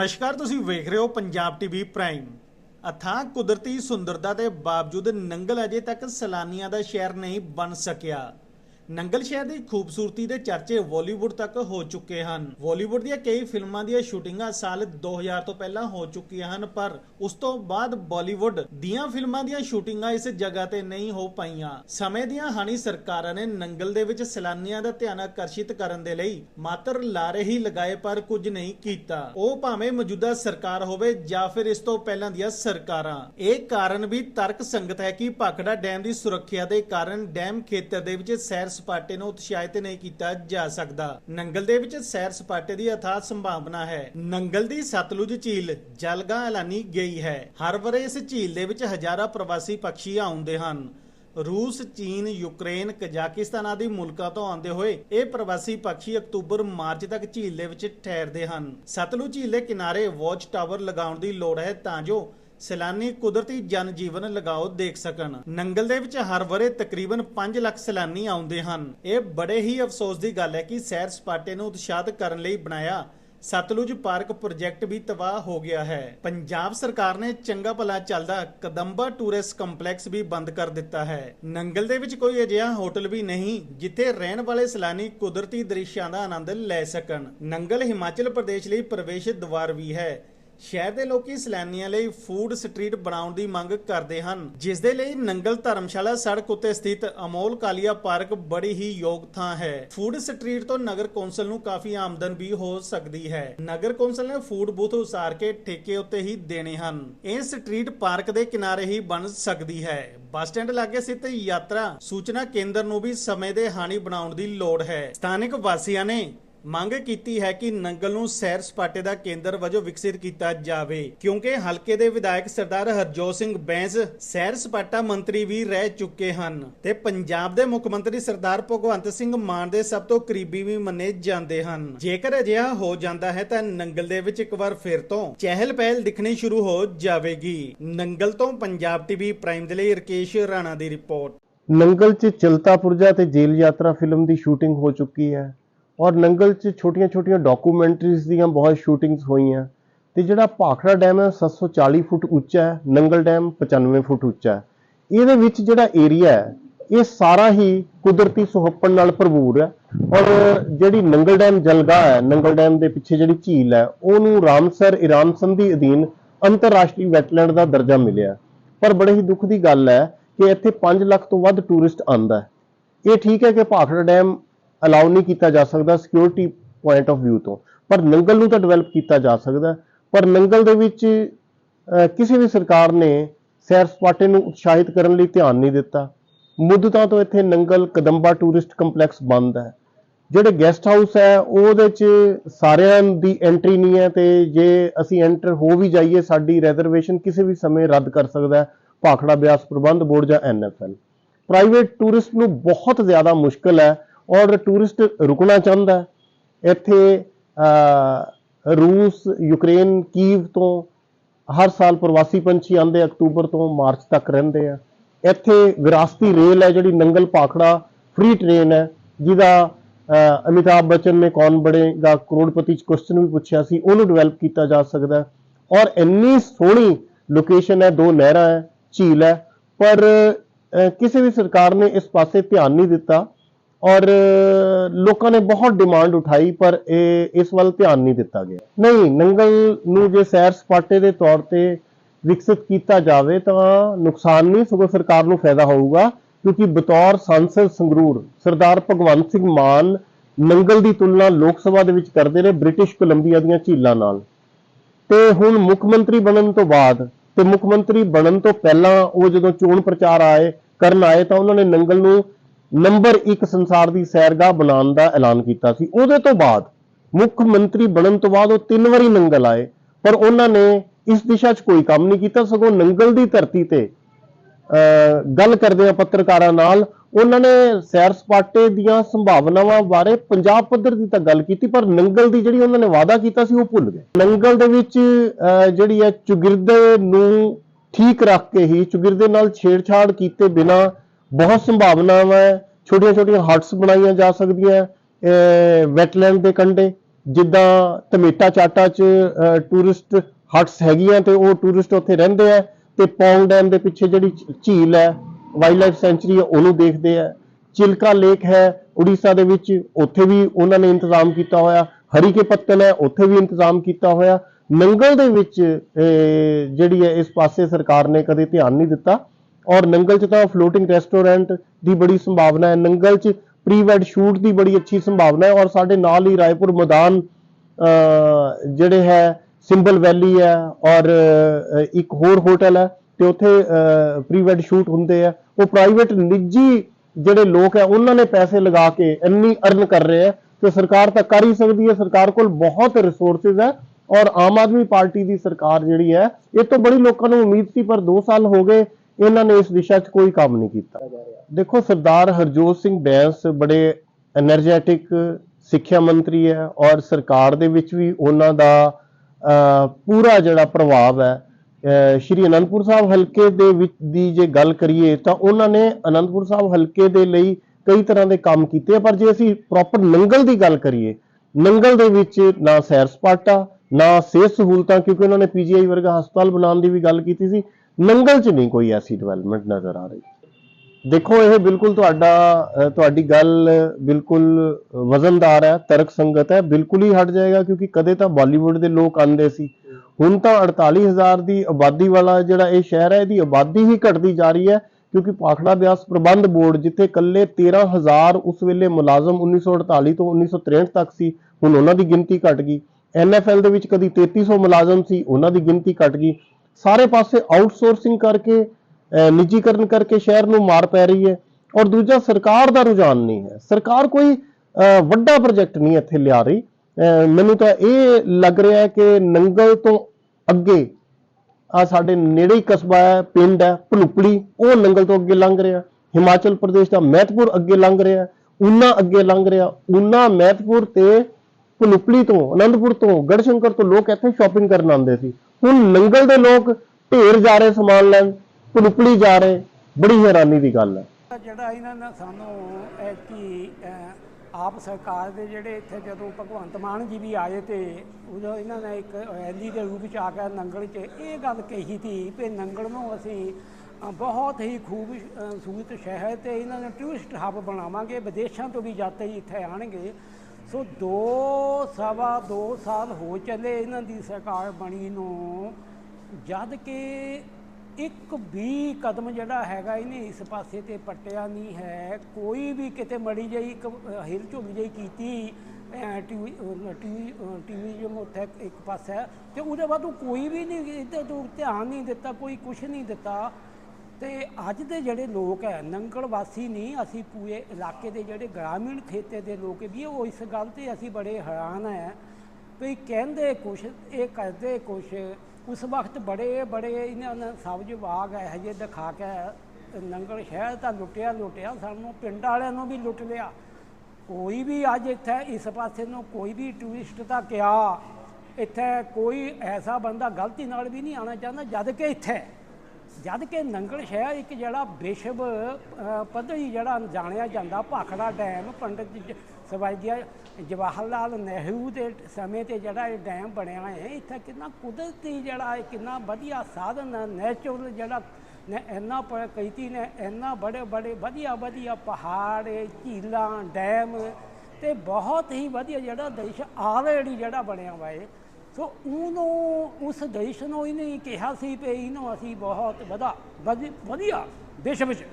ਨਮਸਕਾਰ, ਤੁਸੀਂ ਵੇਖ ਰਹੇ ਹੋ ਪੰਜਾਬ ਟੀਵੀ ਪ੍ਰਾਈਮ। ਅਥਾਂ ਕੁਦਰਤੀ ਸੁੰਦਰਤਾ ਦੇ ਬਾਵਜੂਦ ਨੰਗਲ ਅਜੇ ਤੱਕ ਸੈਲਾਨੀਆਂ ਦਾ ਸ਼ਹਿਰ ਨਹੀਂ ਬਣ ਸਕਿਆ। ਨੰਗਲ ਸ਼ਹਿਰ ਦੀ ਖੂਬਸੂਰਤੀ ਦੇ ਚਰਚੇ ਬਾਲੀਵੁੱਡ ਤੱਕ ਹੋ ਚੁੱਕੇ ਹਨ। ਬਾਲੀਵੁੱਡ ਦੀਆਂ ਕਈ ਫਿਲਮਾਂ ਦੀਆਂ ਸ਼ੂਟਿੰਗਾਂ ਸਾਲ 2000 ਤੋਂ ਪਹਿਲਾਂ ਹੋ ਚੁੱਕੀਆਂ ਹਨ, ਪਰ ਉਸ ਤੋਂ ਬਾਅਦ ਬਾਲੀਵੁੱਡ ਦੀਆਂ ਫਿਲਮਾਂ ਦੀਆਂ ਸ਼ੂਟਿੰਗਾਂ ਇਸ ਜਗ੍ਹਾ ਤੇ ਨਹੀਂ ਹੋ ਪਾਈਆਂ। ਸਮੇਂ ਦੀਆਂ ਹਾਨੀ ਸਰਕਾਰਾਂ ਨੇ ਨੰਗਲ ਦੇ ਵਿੱਚ ਸੈਲਾਨੀਆਂ ਦਾ ਧਿਆਨ ਆਕਰਸ਼ਿਤ ਕਰਨ ਦੇ ਲਈ ਮਾਤਰ ਲਾਰੇ ਹੀ ਲਗਾਏ, ਪਰ ਕੁਝ ਨਹੀਂ ਕੀਤਾ। ਉਹ ਭਾਵੇਂ ਮੌਜੂਦਾ ਸਰਕਾਰ ਹੋਵੇ ਜਾਂ ਫਿਰ ਇਸ ਤੋਂ ਪਹਿਲਾਂ ਦੀਆਂ ਸਰਕਾਰਾਂ। ਇਹ ਕਾਰਨ ਵੀ ਤਰਕ ਸੰਗਤ ਹੈ ਕਿ ਭਾਖੜਾ ਡੈਮ ਦੀ ਸੁਰੱਖਿਆ ਦੇ ਕਾਰਨ ਡੈਮ ਖੇਤਰ ਦੇ ਵਿੱਚ ਸੈਰ ਸਪਾਟੇ ਨੂੰ ਉਤਸ਼ਾਹਿਤ ਨਹੀਂ ਕੀਤਾ ਜਾ ਸਕਦਾ। ਨੰਗਲ ਦੇ ਵਿੱਚ ਸੈਰ ਸਪਾਟੇ ਦੀ ਅਥਾਹ ਸੰਭਾਵਨਾ ਹੈ। ਨੰਗਲ ਦੀ ਸਤਲੁਜ ਝੀਲ ਜਲਗਾ ਐਲਾਨੀ ਗਈ ਹੈ। ਹਰ ਵਰੇ ਇਸ ਝੀਲ ਦੇ ਵਿੱਚ ਹਜ਼ਾਰਾਂ ਪ੍ਰਵਾਸੀ ਪੰਛੀ ਆਉਂਦੇ ਹਨ। ਰੂਸ, ਚੀਨ, ਯੂਕਰੇਨ, ਕਜ਼ਾਕਿਸਤਾਨ ਆਦਿ ਮੁਲਕਾਂ ਤੋਂ ਆਉਂਦੇ ਹੋਏ ਇਹ ਪ੍ਰਵਾਸੀ ਪੰਛੀ ਅਕਤੂਬਰ ਮਾਰਚ ਤੱਕ ਝੀਲ ਦੇ ਵਿੱਚ ਠਹਿਰਦੇ ਹਨ। ਸਤਲੁਜ ਝੀਲ ਦੇ ਕਿਨਾਰੇ ਵਾਚ ਟਾਵਰ ਲਗਾਉਣ ਦੀ ਲੋੜ ਹੈ ਤਾਂ ਜੋ ਸੈਲਾਨੀ ਕੁਦਰਤੀ ਜਨ ਜੀਵਨ ਲਗਾਓ ਦੇਖ ਸਕਣ। ਨੰਗਲ ਦੇ ਵਿੱਚ ਹਰ ਵਰੇ ਤਕਰੀਬਨ 5 ਲੱਖ ਸੈਲਾਨੀ ਆਉਂਦੇ ਹਨ। ਇਹ ਬੜੇ ਹੀ ਅਫਸੋਸ ਦੀ ਗੱਲ ਹੈ ਕਿ ਸੈਰ ਸਪਾਟੇ ਨੂੰ ਉਤਸ਼ਾਹਿਤ ਕਰਨ ਲਈ ਬਣਾਇਆ ਸਤਲੁਜ ਪਾਰਕ ਪ੍ਰੋਜੈਕਟ ਵੀ ਤਬਾਹ ਹੋ ਗਿਆ ਹੈ। ਪੰਜਾਬ ਸਰਕਾਰ ਨੇ ਚੰਗਾ ਭਲਾ ਚੱਲਦਾ ਕਦੰਬਾ ਟੂਰਿਸਟ ਕੰਪਲੈਕਸ ਵੀ ਬੰਦ ਕਰ ਦਿੱਤਾ ਹੈ। ਨੰਗਲ ਦੇ ਵਿੱਚ ਕੋਈ ਅਜਿਹਾ ਹੋਟਲ ਵੀ ਨਹੀਂ, ਜਿੱਥੇ ਰਹਿਣ ਵਾਲੇ ਸੈਲਾਨੀ ਕੁਦਰਤੀ ਦ੍ਰਿਸ਼ਾਂ ਦਾ ਆਨੰਦ ਲੈ ਸਕਣ। ਨੰਗਲ ਹਿਮਾਚਲ ਪ੍ਰਦੇਸ਼ ਲਈ ਪ੍ਰਵੇਸ਼ ਦੁਆਰ ਵੀ ਹੈ। ਸ਼ਹਿਰ ਦੇ ਲੋਕੀ ਸੈਲਾਨੀਆਂ ਲਈ ਫੂਡ ਸਟਰੀਟ ਬਣਾਉਣ ਦੀ ਮੰਗ ਕਰਦੇ ਹਨ ਜਿਸ ਦੇ ਲਈ ਨੰਗਲ ਧਰਮਸ਼ਾਲਾ ਸੜਕ ਉੱਤੇ ਸਥਿਤ ਅਮੋਲ ਕਾਲੀਆ ਪਾਰਕ ਬੜੀ ਹੀ ਯੋਗ ਥਾਂ ਹੈ। ਫੂਡ ਸਟਰੀਟ ਤੋਂ ਨਗਰ ਕੌਂਸਲ ਨੂੰ ਕਾਫੀ ਆਮਦਨ ਵੀ ਹੋ ਸਕਦੀ ਹੈ। ਨਗਰ ਕੌਂਸਲ ਨੇ ਫੂਡ ਬੂਥ ਉਸਾਰ ਕੇ ਠੇਕੇ ਉੱਤੇ ਹੀ ਦੇਣੇ ਹਨ। ਇਹ ਸਟਰੀਟ ਪਾਰਕ ਦੇ ਕਿਨਾਰੇ ਹੀ ਬਣ ਸਕਦੀ ਹੈ। ਬੱਸ ਸਟੈਂਡ ਲਾਗੇ ਸਥਿਤ ਯਾਤਰਾ ਸੂਚਨਾ ਕੇਂਦਰ ਨੂੰ ਵੀ ਸਮੇਂ ਦੇ ਹਾਨੀ ਬਣਾਉਣ ਦੀ ਲੋੜ ਹੈ। ਸਥਾਨਕ ਵਾਸੀਆਂ ਨੇ ਮੰਗ ਕੀਤੀ ਹੈ ਕਿ ਨੰਗਲ ਨੂੰ ਸੈਰ ਸਪਾਟੇ ਦਾ ਕੇਂਦਰ ਵਜੋਂ ਵਿਕਸਿਤ ਕੀਤਾ ਜਾਵੇ, ਕਿਉਂਕਿ ਹਲਕੇ ਦੇ ਵਿਧਾਇਕ ਸਰਦਾਰ ਹਰਜੋਤ ਸਿੰਘ ਬੈਂਸ ਸੈਰ ਸਪਾਟਾ ਮੰਤਰੀ ਵੀ ਰਹਿ ਚੁੱਕੇ ਹਨ ਤੇ ਪੰਜਾਬ ਦੇ ਮੁੱਖ ਮੰਤਰੀ ਸਰਦਾਰ ਭਗਵੰਤ ਸਿੰਘ ਮਾਨ ਦੇ ਸਭ ਤੋਂ ਕਰੀਬੀ ਵੀ ਮੰਨੇ ਜਾਂਦੇ ਹਨ। ਜੇਕਰ ਅਜਿਹਾ ਹੋ ਜਾਂਦਾ ਹੈ ਤਾਂ ਨੰਗਲ ਦੇ ਵਿੱਚ ਇੱਕ ਵਾਰ ਫਿਰ ਤੋਂ ਚਹਿਲ ਪਹਿਲ ਦਿਖਣੀ ਸ਼ੁਰੂ ਹੋ ਜਾਵੇਗੀ। ਨੰਗਲ ਤੋਂ ਪੰਜਾਬ ਟੀਵੀ ਪ੍ਰਾਈਮ ਦੇ ਲਈ ਰਕੇਸ਼ ਰਾਣਾ ਦੀ ਰਿਪੋਰਟ। ਨੰਗਲ 'ਚ ਚਲਤਾ ਪੁਰਜਾ ਤੇ ਜੇਲ ਯਾਤਰਾ ਫਿਲਮ ਦੀ ਸ਼ੂਟਿੰਗ ਹੋ ਚੁੱਕੀ ਹੈ। ਔਰ ਨੰਗਲ 'ਚ ਛੋਟੀਆਂ-ਛੋਟੀਆਂ ਡਾਕੂਮੈਂਟਰੀਜ਼ ਦੀਆਂ ਬਹੁਤ ਸ਼ੂਟਿੰਗਸ ਹੋਈਆਂ। ਤੇ ਜਿਹੜਾ ਭਾਖੜਾ ਡੈਮ ਹੈ 740 ਫੁੱਟ ਉੱਚਾ ਹੈ, ਨੰਗਲ ਡੈਮ 95 ਫੁੱਟ ਉੱਚਾ ਹੈ। ਇਹਦੇ ਵਿੱਚ ਜਿਹੜਾ ਏਰੀਆ ਹੈ, ਇਹ ਸਾਰਾ ਹੀ ਕੁਦਰਤੀ ਸੁਹੱਪਣ ਨਾਲ ਭਰਪੂਰ ਹੈ। ਔਰ ਜਿਹੜੀ ਨੰਗਲ ਡੈਮ ਜਲਗਾ ਹੈ, ਨੰਗਲ ਡੈਮ ਦੇ ਪਿੱਛੇ ਜਿਹੜੀ ਝੀਲ ਹੈ, ਉਹਨੂੰ ਰਾਮਸਰ ਇਰਾਨ ਸੰਧੀ ਅਧੀਨ ਅੰਤਰਰਾਸ਼ਟਰੀ ਵੈਟਲੈਂਡ ਦਾ ਦਰਜਾ ਮਿਲਿਆ। ਪਰ ਬੜੇ ਹੀ ਦੁੱਖ ਦੀ ਗੱਲ ਹੈ ਕਿ ਇੱਥੇ 5 ਲੱਖ ਤੋਂ ਵੱਧ ਟੂਰਿਸਟ ਆਂਦਾ ਹੈ। ਇਹ ਠੀਕ ਹੈ ਕਿ ਭਾਖੜਾ ਡੈਮ ਅਲਾਉ ਨਹੀਂ ਕੀਤਾ ਜਾ ਸਕਦਾ ਸਿਕਿਉਰਿਟੀ ਪੁਆਇੰਟ ਆਫ View ਤੋਂ। ਪਰ ਨੰਗਲ ਨੂੰ ਤਾਂ ਡਿਵੈਲਪ ਕੀਤਾ ਜਾ ਸਕਦਾ ਪਰ ਨੰਗਲ ਦੇ ਵਿੱਚ ਕਿਸੇ ਵੀ ਸਰਕਾਰ ਨੇ ਸੈਰ ਸਪਾਟੇ ਨੂੰ ਉਤਸ਼ਾਹਿਤ ਕਰਨ ਲਈ ਧਿਆਨ ਨਹੀਂ ਦਿੱਤਾ। ਮੁੱਦਤਾਂ ਤੋਂ ਇੱਥੇ ਨੰਗਲ ਕਦੰਬਾ ਟੂਰਿਸਟ ਕੰਪਲੈਕਸ ਬੰਦ ਹੈ। ਜਿਹੜੇ ਗੈਸਟ ਹਾਊਸ ਹੈ, ਉਹਦੇ 'ਚ ਸਾਰਿਆਂ ਦੀ ਐਂਟਰੀ ਨਹੀਂ ਹੈ ਤੇ ਜੇ ਅਸੀਂ ਐਂਟਰ ਹੋ ਵੀ ਜਾਈਏ, ਸਾਡੀ ਰਿਜ਼ਰਵੇਸ਼ਨ ਕਿਸੇ ਵੀ ਸਮੇਂ ਰੱਦ ਕਰ ਸਕਦਾ ਭਾਖੜਾ ਬਿਆਸ ਪ੍ਰਬੰਧ ਬੋਰਡ ਜਾਂ ਐਨਐਫਐਲ ਪ੍ਰਾਈਵੇਟ ਟੂਰਿਸਟ ਨੂੰ ਬਹੁਤ ਜ਼ਿਆਦਾ ਮੁਸ਼ਕਲ ਹੈ। ਔਰ ਟੂਰਿਸਟ ਰੁਕਣਾ ਚਾਹੁੰਦਾ ਇੱਥੇ ਰੂਸ, ਯੂਕਰੇਨ, ਕੀਵ ਤੋਂ ਹਰ ਸਾਲ ਪ੍ਰਵਾਸੀ ਪੰਛੀ ਆਉਂਦੇ ਅਕਤੂਬਰ ਤੋਂ ਮਾਰਚ ਤੱਕ ਰਹਿੰਦੇ ਆ। ਇੱਥੇ ਵਿਰਾਸਤੀ ਰੇਲ ਹੈ, ਜਿਹੜੀ ਨੰਗਲ ਭਾਖੜਾ ਫ੍ਰੀ ਟ੍ਰੇਨ ਹੈ, ਜਿਹਦਾ ਅਮਿਤਾਭ ਬੱਚਨ ਨੇ ਕੌਣ ਬਣੇਗਾ, ਕਰੋੜਪਤੀ ਚ ਕੁਐਸਚਨ ਵੀ ਪੁੱਛਿਆ ਸੀ, ਉਹਨੂੰ ਡਿਵੈਲਪ ਕੀਤਾ ਜਾ ਸਕਦਾ ਔਰ ਇੰਨੀ ਸੋਹਣੀ ਲੋਕੇਸ਼ਨ ਹੈ, ਦੋ ਨਹਿਰਾਂ ਹੈ, ਝੀਲ ਹੈ, ਪਰ ਕਿਸੇ ਵੀ ਸਰਕਾਰ ਨੇ ਇਸ ਪਾਸੇ ਧਿਆਨ ਨਹੀਂ ਦਿੱਤਾ। ਔਰ ਲੋਕਾਂ ਨੇ ਬਹੁਤ ਡਿਮਾਂਡ ਉਠਾਈ, ਪਰ ਇਹ, ਇਸ ਵੱਲ ਧਿਆਨ ਨਹੀਂ ਦਿੱਤਾ ਗਿਆ। ਨਹੀਂ, ਨੰਗਲ ਨੂੰ ਜੇ ਸੈਰ ਸਪਾਟੇ ਦੇ ਤੌਰ ਤੇ ਵਿਕਸਿਤ ਕੀਤਾ ਜਾਵੇ, ਤਾਂ ਨੁਕਸਾਨ ਨਹੀਂ, ਸਗੋਂ ਸਰਕਾਰ ਨੂੰ ਫਾਇਦਾ ਹੋਊਗਾ, ਕਿਉਂਕਿ ਬਤੌਰ ਸੰਸਦ ਸੰਗਰੂਰ ਸਰਦਾਰ ਭਗਵੰਤ ਸਿੰਘ ਮਾਨ ਨੰਗਲ ਦੀ ਤੁਲਨਾ ਲੋਕ ਸਭਾ ਦੇ ਵਿੱਚ ਕਰਦੇ ਨੇ ਬ੍ਰਿਟਿਸ਼ ਕੋਲੰਬੀਆ ਦੀਆਂ ਝੀਲਾਂ ਨਾਲ। ਤੇ ਹੁਣ ਮੁੱਖ ਮੰਤਰੀ ਬਣਨ ਤੋਂ ਬਾਅਦ, ਤੇ ਮੁੱਖ ਮੰਤਰੀ ਬਣਨ ਤੋਂ ਪਹਿਲਾਂ ਉਹ ਜਦੋਂ ਚੋਣ ਪ੍ਰਚਾਰ ਆਏ, ਕਰਨ ਆਏ, ਤਾਂ ਉਹਨਾਂ ਨੇ ਨੰਗਲ ਨੂੰ ਨੰਬਰ 1 ਸੰਸਾਰ ਦੀ ਸੈਰਗਾਹ ਬਣਾਉਣ ਦਾ ਐਲਾਨ ਕੀਤਾ ਸੀ। ਉਹਦੇ ਤੋਂ ਬਾਅਦ ਮੁੱਖ ਮੰਤਰੀ ਬਣਨ ਤੋਂ ਬਾਅਦ ਉਹ ਤਿੰਨ ਵਾਰੀ ਨੰਗਲ ਆਏ, ਪਰ ਉਹਨਾਂ ਨੇ ਇਸ ਦਿਸ਼ਾ 'ਚ ਕੋਈ ਕੰਮ ਨਹੀਂ ਕੀਤਾ। ਸਗੋਂ ਨੰਗਲ ਦੀ ਧਰਤੀ ਤੇ, ਅਹ, ਗੱਲ ਕਰਦੇ ਆ ਪੱਤਰਕਾਰਾਂ ਨਾਲ। ਉਹਨਾਂ ਨੇ ਸੈਰ ਸਪਾਟੇ ਦੀਆਂ ਸੰਭਾਵਨਾਵਾਂ ਬਾਰੇ ਪੰਜਾਬ ਪੱਧਰ ਦੀ ਤਾਂ ਗੱਲ ਕੀਤੀ, ਪਰ ਨੰਗਲ ਦੀ ਜਿਹੜੀ ਉਹਨਾਂ ਨੇ ਵਾਅਦਾ ਕੀਤਾ ਸੀ ਉਹ ਭੁੱਲ ਗਏ। ਨੰਗਲ ਦੇ ਵਿੱਚ, ਅਹ, ਜਿਹੜੀ ਹੈ ਚੁਗਿਰਦੇ ਨੂੰ ਠੀਕ ਰੱਖ ਕੇ ਹੀ ਚੁਗਿਰਦੇ ਨਾਲ ਛੇੜਛਾੜ ਕੀਤੇ ਬਿਨਾ ਬਹੁਤ ਸੰਭਾਵਨਾਵਾਂ ਹੈ ਛੋਟੀਆਂ ਛੋਟੀਆਂ ਹਟਸ ਬਣਾਈਆਂ ਜਾ ਸਕਦੀਆਂ ਵੈਟਲੈਂਡ ਦੇ ਕੰਢੇ, ਜਿੱਦਾਂ ਤਮੇਟਾ ਚਾਟਾ ਚ ਟੂਰਿਸਟ ਹਟਸ ਹੈਗੀਆਂ ਤੇ ਉਹ ਟੂਰਿਸਟ ਉੱਥੇ ਰਹਿੰਦੇ ਆ ਤੇ ਪੌਂਗ ਡੈਮ ਦੇ ਪਿੱਛੇ ਜਿਹੜੀ ਝੀਲ ਹੈ ਵਾਈਲਡ ਲਾਈਫ ਸੈਂਚੁਰੀ ਹੈ, ਉਹਨੂੰ ਦੇਖਦੇ ਆ। ਚਿਲਕਾ ਲੇਕ ਹੈ, ਉੜੀਸਾ ਦੇ ਵਿੱਚ, ਉੱਥੇ ਵੀ ਉਹਨਾਂ ਨੇ ਇੰਤਜ਼ਾਮ ਕੀਤਾ ਹੋਇਆ। ਹਰੀਕੇ ਪੱਤਨ ਹੈ, ਉੱਥੇ ਵੀ ਇੰਤਜ਼ਾਮ ਕੀਤਾ ਹੋਇਆ। ਨੰਗਲ ਦੇ ਵਿੱਚ ਜਿਹੜੀ ਹੈ, ਇਸ ਪਾਸੇ ਸਰਕਾਰ ਨੇ ਕਦੇ ਧਿਆਨ ਨਹੀਂ ਦਿੱਤਾ। ਔਰ ਨੰਗਲ 'ਚ ਤਾਂ ਫਲੋਟਿੰਗ ਰੈਸਟੋਰੈਂਟ ਦੀ ਬੜੀ ਸੰਭਾਵਨਾ ਹੈ। ਨੰਗਲ 'ਚ ਪ੍ਰੀ ਵੈਡ ਸ਼ੂਟ ਦੀ ਬੜੀ ਅੱਛੀ ਸੰਭਾਵਨਾ ਹੈ ਔਰ ਸਾਡੇ ਨਾਲ ਹੀ ਰਾਏਪੁਰ ਮੈਦਾਨ ਅਹ, ਜਿਹੜੇ ਹੈ ਸਿੰਬਲ ਵੈਲੀ ਹੈ ਔਰ ਇੱਕ ਹੋਰ ਹੋਟਲ ਹੈ ਤੇ ਉੱਥੇ ਪ੍ਰੀ ਵੈਡ ਸ਼ੂਟ ਹੁੰਦੇ ਆ। ਉਹ ਪ੍ਰਾਈਵੇਟ ਨਿੱਜੀ ਜਿਹੜੇ ਲੋਕ ਹੈ ਉਹਨਾਂ ਨੇ ਪੈਸੇ ਲਗਾ ਕੇ ਇੰਨੀ ਅਰਨ ਕਰ ਰਹੇ ਆ ਤੇ ਸਰਕਾਰ ਤਾਂ ਕਰ ਹੀ ਸਕਦੀ ਹੈ। ਸਰਕਾਰ ਕੋਲ ਬਹੁਤ ਰਿਸੋਰਸਸ ਹੈ ਔਰ ਆਮ ਆਦਮੀ ਪਾਰਟੀ ਦੀ ਸਰਕਾਰ ਜਿਹੜੀ ਹੈ ਇਹ ਤੋਂ ਬੜੀ ਲੋਕਾਂ ਨੂੰ ਉਮੀਦ ਸੀ ਪਰ 2 ਸਾਲ ਹੋ ਗਏ ਇਹਨਾਂ ਨੇ ਇਸ ਦਿਸ਼ਾ 'ਚ ਕੋਈ ਕੰਮ ਨਹੀਂ ਕੀਤਾ। ਦੇਖੋ, ਸਰਦਾਰ ਹਰਜੋਤ ਸਿੰਘ ਬੈਂਸ ਬੜੇ એનર્ਜੈਟਿਕ ਸਿੱਖਿਆ ਮੰਤਰੀ ਹੈ ਔਰ ਸਰਕਾਰ ਦੇ ਵਿੱਚ ਵੀ ਉਹਨਾਂ ਦਾ ਪੂਰਾ ਜਿਹੜਾ ਪ੍ਰਭਾਵ ਹੈ ਸ਼੍ਰੀ ਅਨੰਦਪੁਰ ਸਾਹਿਬ ਹਲਕੇ ਦੇ ਵਿੱਚ ਦੀ ਜੇ ਗੱਲ ਕਰੀਏ ਤਾਂ ਉਹਨਾਂ ਨੇ ਅਨੰਦਪੁਰ ਸਾਹਿਬ ਹਲਕੇ ਦੇ ਲਈ ਕਈ ਤਰ੍ਹਾਂ ਦੇ ਕੰਮ ਕੀਤੇ ਪਰ ਜੇ ਅਸੀਂ ਪ੍ਰੋਪਰ ਨੰਗਲ ਦੀ ਗੱਲ ਕਰੀਏ, ਨੰਗਲ ਦੇ ਵਿੱਚ ਨਾ ਸੈਰ ਸਪਾਟਾ, ਨਾ ਸਿਹਤ ਸਹੂਲਤਾਂ, ਕਿਉਂਕਿ ਉਹਨਾਂ ਨੇ ਪੀਜੀਆਈ ਵਰਗਾ ਹਸਪਤਾਲ ਬਣਾਉਣ ਦੀ ਵੀ ਗੱਲ ਕੀਤੀ ਸੀ ਨੰਗਲ 'ਚ ਨਹੀਂ ਕੋਈ ਐਸੀ ਡਿਵੈਲਪਮੈਂਟ ਨਜ਼ਰ ਆ ਰਹੀ। ਦੇਖੋ, ਇਹ ਬਿਲਕੁਲ ਤੁਹਾਡਾ ਤੁਹਾਡੀ ਗੱਲ ਬਿਲਕੁਲ ਵਜ਼ਨਦਾਰ ਹੈ ਤਰਕ ਸੰਗਤ ਹੈ, ਬਿਲਕੁਲ ਹੀ ਹਟ ਜਾਏਗਾ, ਕਿਉਂਕਿ ਕਦੇ ਤਾਂ ਬਾਲੀਵੁੱਡ ਦੇ ਲੋਕ ਆਂਦੇ ਸੀ। ਹੁਣ ਤਾਂ 48000 ਦੀ ਆਬਾਦੀ ਵਾਲਾ ਜਿਹੜਾ ਇਹ ਸ਼ਹਿਰ ਹੈ, ਇਹਦੀ ਆਬਾਦੀ ਹੀ ਘਟਦੀ ਜਾ ਰਹੀ ਹੈ, ਕਿਉਂਕਿ ਪਾਖੜਾ ਬਿਆਸ ਪ੍ਰਬੰਧ ਬੋਰਡ, ਜਿੱਥੇ ਕੱਲੇ 13000 ਉਸ ਵੇਲੇ ਮੁਲਾਜ਼ਮ 1948 ਤੋਂ 1963 ਤੱਕ ਸੀ, ਹੁਣ ਉਹਨਾਂ ਦੀ ਗਿਣਤੀ ਘਟ ਗਈ। ਐਨਐਫਐਲ ਦੇ ਵਿੱਚ ਕਦੀ 3300 ਮੁਲਾਜ਼ਮ ਸੀ, ਉਹਨਾਂ ਦੀ ਗਿਣਤੀ ਘਟ ਗਈ। ਸਾਰੇ ਪਾਸੇ ਆਊਟਸੋਰਸਿੰਗ ਕਰਕੇ ਨਿੱਜੀਕਰਨ ਕਰਕੇ ਸ਼ਹਿਰ ਨੂੰ ਮਾਰ ਪੈ ਰਹੀ ਹੈ ਔਰ ਦੂਜਾ ਸਰਕਾਰ ਦਾ ਰੁਝਾਨ ਨਹੀਂ ਹੈ। ਸਰਕਾਰ ਕੋਈ ਵੱਡਾ ਪ੍ਰੋਜੈਕਟ ਨਹੀਂ ਇੱਥੇ ਲਿਆ ਰਹੀ। ਮੈਨੂੰ ਤਾਂ ਇਹ ਲੱਗ ਰਿਹਾ ਹੈ ਕਿ ਨੰਗਲ ਤੋਂ ਅੱਗੇ ਆ ਸਾਡੇ ਨੇੜੇ ਹੀ ਕਸਬਾ ਹੈ, ਪਿੰਡ ਹੈ ਭਲੂਪੜੀ ਉਹ ਨੰਗਲ ਤੋਂ ਅੱਗੇ ਲੰਘ ਰਿਹਾ। ਹਿਮਾਚਲ ਪ੍ਰਦੇਸ਼ ਦਾ ਮਹਿਤਪੁਰ ਅੱਗੇ ਲੰਘ ਰਿਹਾ ਉਨਾ ਅੱਗੇ ਲੰਘ ਰਿਹਾ। ਉਨਾ ਮਹਿਤਪੁਰ ਤੇ ਭਲੂਪੜੀ ਤੋਂ, ਅਨੰਦਪੁਰ ਤੋਂ, ਗੜਸ਼ੰਕਰ ਤੋਂ ਲੋਕ ਇੱਥੇ ਸ਼ਾਪਿੰਗ ਕਰਨ ਆਉਂਦੇ ਸੀ। ਹੁਣ ਨੰਗਲ ਦੇ ਲੋਕ ਢੇਰ ਜਾ ਰਹੇ ਸਮਾਨ ਲੈਣ ਭਲੂਪੜੀ ਜਾ ਰਹੇ, ਬੜੀ ਹੈਰਾਨੀ ਦੀ ਗੱਲ ਹੈ। ਜਿਹੜਾ ਇਹਨਾਂ ਨੇ ਸਾਨੂੰ ਕਿ ਆਪ ਸਰਕਾਰ ਦੇ ਜਿਹੜੇ ਇੱਥੇ ਜਦੋਂ ਭਗਵੰਤ ਮਾਨ ਜੀ ਵੀ ਆਏ ਤੇ ਉਦੋਂ ਇਹਨਾਂ ਨੇ ਇੱਕ ਰੈਲੀ ਦੇ ਰੂਪ ਵਿੱਚ ਆ ਕੇ ਨੰਗਲ 'ਚ ਇਹ ਗੱਲ ਕਹੀ ਸੀ ਕਿ ਨੰਗਲ ਨੂੰ ਅਸੀਂ ਬਹੁਤ ਹੀ ਖੂਬਸੂਰਤ ਸ਼ਹਿਰ ਤੇ ਇਹਨਾਂ ਨੇ ਟੂਰਿਸਟ ਹੱਬ ਬਣਾਵਾਂਗੇ, ਵਿਦੇਸ਼ਾਂ ਤੋਂ ਵੀ ਯਾਤਰੀ ਇੱਥੇ ਆਣਗੇ ਸੋ ਦੋ ਸਵਾ ਦੋ ਸਾਲ ਹੋ ਚੱਲੇ ਇਹਨਾਂ ਦੀ ਸਰਕਾਰ ਬਣੀ ਨੂੰ। ਜਦ ਕਿ ਇੱਕ ਵੀ ਕਦਮ ਜਿਹੜਾ ਹੈਗਾ ਇਹਨੇ ਇਸ ਪਾਸੇ ਤੇ ਪੱਟਿਆ ਨਹੀਂ ਹੈ। ਕੋਈ ਵੀ ਕਿਤੇ ਮੜੀ ਜਿਹੀ ਇੱਕ ਹਿਲ ਝੁਲ ਜਿਹੀ ਕੀਤੀ ਅਹ, ਟੀਵੀ ਅਹ, ਟੀਵੀ ਅਹ, ਉੱਥੇ ਇੱਕ ਪਾਸੇ ਹੈ, ਤੇ ਉਹਦੇ ਬਾਅਦ ਉਹ ਕੋਈ ਵੀ ਨਹੀਂ ਇੱਧਰ ਤੋਂ ਧਿਆਨ ਨਹੀਂ ਦਿੱਤਾ ਕੋਈ ਕੁਛ ਨਹੀਂ ਦਿੱਤਾ। ਤੇ ਅੱਜ ਦੇ ਜਿਹੜੇ ਲੋਕ ਹੈ, ਨੰਗਲ ਵਾਸੀ ਨਹੀਂ, ਅਸੀਂ ਪੂਰੇ ਇਲਾਕੇ ਦੇ ਜਿਹੜੇ ਗ੍ਰਾਮੀਣ ਖੇਤੇ ਦੇ ਲੋਕ ਵੀ ਉਹ ਇਸ ਗੱਲ ਤੇ ਅਸੀਂ ਬੜੇ ਹੈਰਾਨ ਹੈ ਵੀ ਕਹਿੰਦੇ ਕੁਛ, ਇਹ ਕਰਦੇ ਕੁਛ। ਉਸ ਵਕਤ ਬੜੇ ਬੜੇ ਇਹਨਾਂ ਨੇ ਸਬਜ਼ ਬਾਗ ਇਹੋ ਜਿਹੇ ਦਿਖਾ ਕੇ ਨੰਗਲ ਸ਼ਹਿਰ ਤਾਂ ਲੁੱਟਿਆ ਲੁੱਟਿਆ, ਸਾਨੂੰ ਪਿੰਡ ਵਾਲਿਆਂ ਨੂੰ ਵੀ ਲੁੱਟ ਲਿਆ। ਕੋਈ ਵੀ ਅੱਜ ਇੱਥੇ ਇਸ ਪਾਸੇ ਨੂੰ ਕੋਈ ਵੀ ਟੂਰਿਸਟ ਤਾਂ ਕਿਆ ਇੱਥੇ ਕੋਈ ਐਸਾ ਬੰਦਾ ਗਲਤੀ ਨਾਲ ਵੀ ਨਹੀਂ ਆਉਣਾ ਚਾਹੁੰਦਾ, ਜਦ ਕਿ ਇੱਥੇ ਜਦ ਕਿ ਨੰਗਲ ਸ਼ਹਿਰ ਇੱਕ ਜਿਹੜਾ ਵਿਸ਼ਵ ਪੱਧਰੀ ਜਿਹੜਾ ਜਾਣਿਆ ਜਾਂਦਾ, ਭਾਖੜਾ ਡੈਮ, ਪੰਡਿਤ ਜ- ਜਵਾਹਰ ਲਾਲ ਨਹਿਰੂ ਦੇ ਸਮੇਂ ਤੇ ਜਿਹੜਾ ਇਹ ਡੈਮ ਬਣਿਆ ਹੈ, ਇੱਥੇ ਕਿੰਨਾ ਕੁਦਰਤੀ ਜਿਹੜਾ ਇਹ ਕਿੰਨਾ ਵਧੀਆ ਸਾਧਨ ਨੈਚੁਰਲ ਜਿਹੜਾ ਨੇ ਇੰਨਾ ਪ੍ਰਕਿਰਤੀ ਨੇ ਇੰਨਾ ਬੜੇ ਬੜੇ ਵਧੀਆ ਵਧੀਆ ਪਹਾੜ, ਝੀਲਾਂ, ਡੈਮ ਤੇ ਬਹੁਤ ਹੀ ਵਧੀਆ ਜਿਹੜਾ ਦੇਸ਼ ਆਲਰੇਡੀ ਜਿਹੜਾ ਬਣਿਆ ਵਾ ਹੈ ਸੋ ਉਹਨੂੰ, ਉਸ ਦੇਸ਼ ਨੂੰ ਇਹਨੇ ਕਿਹਾ ਸੀ ਵੀ ਇਹਨੂੰ ਅਸੀਂ ਬਹੁਤ ਵਧਾ, ਵਧੀ- ਵਧੀਆ ਦੇਸ਼ ਵਿੱਚ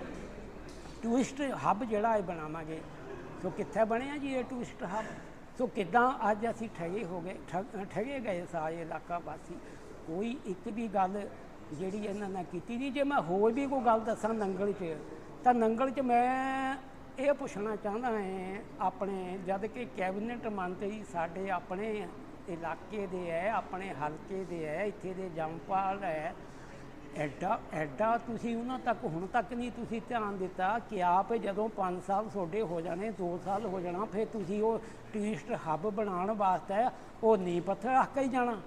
ਟੂਰਿਸਟ ਹੱਬ ਜਿਹੜਾ ਇਹ ਬਣਾਵਾਂਗੇ। ਸੋ ਕਿੱਥੇ ਬਣਿਆ ਜੀ ਇਹ ਟੂਰਿਸਟ ਹੱਬ? ਸੋ ਕਿਦਾਂ ਅੱਜ ਅਸੀਂ ਠਗੇ ਹੋ ਗਏ ਠੱਗ- ਠਗੇ ਗਏ ਸਾਰੇ ਇਲਾਕਾ ਵਾਸੀ। ਕੋਈ ਇੱਕ ਵੀ ਗੱਲ ਜਿਹੜੀ ਇਹਨਾਂ ਨੇ ਕੀਤੀ ਨਹੀਂ, ਜੇ ਮੈਂ ਹੋਰ ਵੀ ਕੋਈ ਗੱਲ ਦੱਸਾਂ ਨੰਗਲ 'ਚ, ਤਾਂ ਨੰਗਲ 'ਚ ਮੈਂ ਇਹ ਪੁੱਛਣਾ ਚਾਹੁੰਦਾ ਹਾਂ, ਆਪਣੇ ਜਦ ਕਿ ਕੈਬਨਿਟ ਮੰਤਰੀ ਸਾਡੇ ਆਪਣੇ ਇਲਾਕੇ ਦੇ ਹੈ, ਆਪਣੇ ਹਲਕੇ ਦੇ ਹੈ, ਇੱਥੇ ਦੇ ਜੰਪਾਲ ਹੈ। ਐਡਾ ਐਡਾ ਤੁਸੀਂ ਉਹਨਾਂ ਤੱਕ, ਹੁਣ ਤੱਕ ਨਹੀਂ ਤੁਸੀਂ ਧਿਆਨ ਦਿੱਤਾ ਕਿ ਆਪ ਜਦੋਂ 5 ਸਾਲ ਤੁਹਾਡੇ ਹੋ ਜਾਣੇ 2 ਸਾਲ ਹੋ ਜਾਣਾ, ਫਿਰ ਤੁਸੀਂ ਉਹ ਟੂਰਿਸਟ ਹੱਬ ਬਣਾਉਣ ਵਾਸਤੇ ਉਹ ਨੀਂਹ ਪੱਥਰ ਰੱਖ ਕੇ ਹੀ ਜਾਣਾ।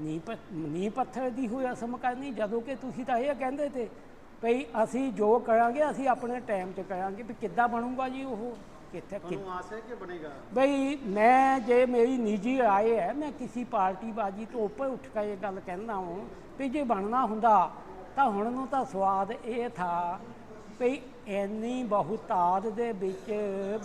ਨੀਂਹ ਪ, ਨੀਂਹ ਪੱਥਰ ਦੀ ਹੋਈ ਅਸਮ ਕਰਨੀ ਜਦੋਂ ਕਿ ਤੁਸੀਂ ਤਾਂ ਇਹ ਕਹਿੰਦੇ ਤੇ, ਭਈ ਅਸੀਂ ਜੋ ਕਰਾਂਗੇ, ਅਸੀਂ ਆਪਣੇ ਟਾਈਮ 'ਚ ਕਰਾਂਗੇ ਵੀ ਕਿੱਦਾਂ ਬਣੂਗਾ ਜੀ ਉਹ। ਕਿੱਥੇ ਕਿ- ਤੁਹਾਨੂੰ ਆਸ ਹੈ ਕਿ ਬਣੇਗਾ? ਬਈ ਮੈਂ ਜੇ ਮੇਰੀ ਨਿੱਜੀ ਰਾਏ ਹੈ ਮੈਂ ਕਿਸੇ ਪਾਰਟੀ ਬਾਜੀ ਤੋਂ ਉੱਪਰ ਉੱਠ ਕੇ ਇਹ ਗੱਲ ਕਹਿੰਦਾ ਹਾਂ ਵੀ ਜੇ ਬਣਨਾ ਹੁੰਦਾ ਤਾਂ ਹੁਣ ਨੂੰ ਤਾਂ ਸਵਾਦ ਇਹ ਥਾ ਵੀ ਇੰਨੀ ਬਹੁਤਾਤ ਦੇ ਵਿੱਚ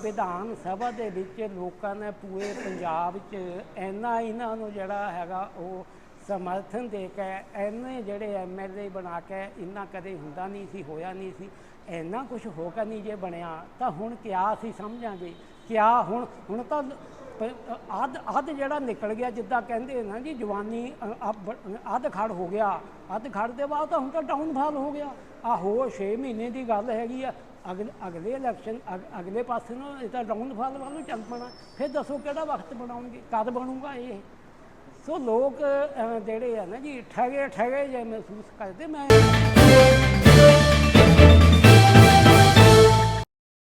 ਵਿਧਾਨ ਸਭਾ ਦੇ ਵਿੱਚ ਲੋਕਾਂ ਨੇ ਪੂਰੇ ਪੰਜਾਬ 'ਚ ਇੰਨਾ ਇਹਨਾਂ ਨੂੰ ਜਿਹੜਾ ਹੈਗਾ ਉਹ ਸਮਰਥਨ ਦੇ ਕੇ ਇੰਨੇ ਜਿਹੜੇ ਐਮਐਲਏ ਬਣਾ ਕੇ ਇੰਨਾ ਕਦੇ ਹੁੰਦਾ ਨਹੀਂ ਸੀ ਹੋਇਆ ਨਹੀਂ ਸੀ। ਇੰਨਾ ਕੁਝ ਹੋ ਕੇ ਨਹੀਂ ਜੇ ਬਣਿਆ, ਤਾਂ ਹੁਣ ਕਿਆ ਅਸੀਂ ਸਮਝਾਂਗੇ? ਕਿਆ ਹੁਣ ਹੁਣ ਤਾਂ ਅੱਧ ਅੱਧ ਜਿਹੜਾ ਨਿਕਲ ਗਿਆ, ਜਿੱਦਾਂ ਕਹਿੰਦੇ ਨਾ ਜੀ, ਜਵਾਨੀ ਅੱਧ ਖੜ ਹੋ ਗਿਆ। ਅੱਧ ਖੜ ਦੇ ਬਾਅਦ ਤਾਂ ਹੁਣ ਤਾਂ ਡਾਊਨਫਾਲ ਹੋ ਗਿਆ। ਆ ਹੋ 6 ਮਹੀਨੇ ਦੀ ਗੱਲ ਹੈਗੀ ਆ। ਅਗਲੇ ਅਗਲੇ ਇਲੈਕਸ਼ਨ ਅਗ- ਅਗਲੇ ਪਾਸੇ ਨੂੰ ਇਹ ਤਾਂ ਡਾਊਨਫਾਲ ਵੱਲ ਨੂੰ ਚੱਲ ਪਣਾ। ਫਿਰ ਦੱਸੋ ਕਿਹੜਾ ਵਕਤ ਬਣਾਉਣਗੇ? ਕਦ ਬਣੂਗਾ ਇਹ? ਸੋ ਲੋਕ ਜਿਹੜੇ ਆ ਨਾ ਜੀ ਠਗੇ ਠਗੇ ਜੇ ਮਹਿਸੂਸ ਕਰਦੇ, ਮੈਂ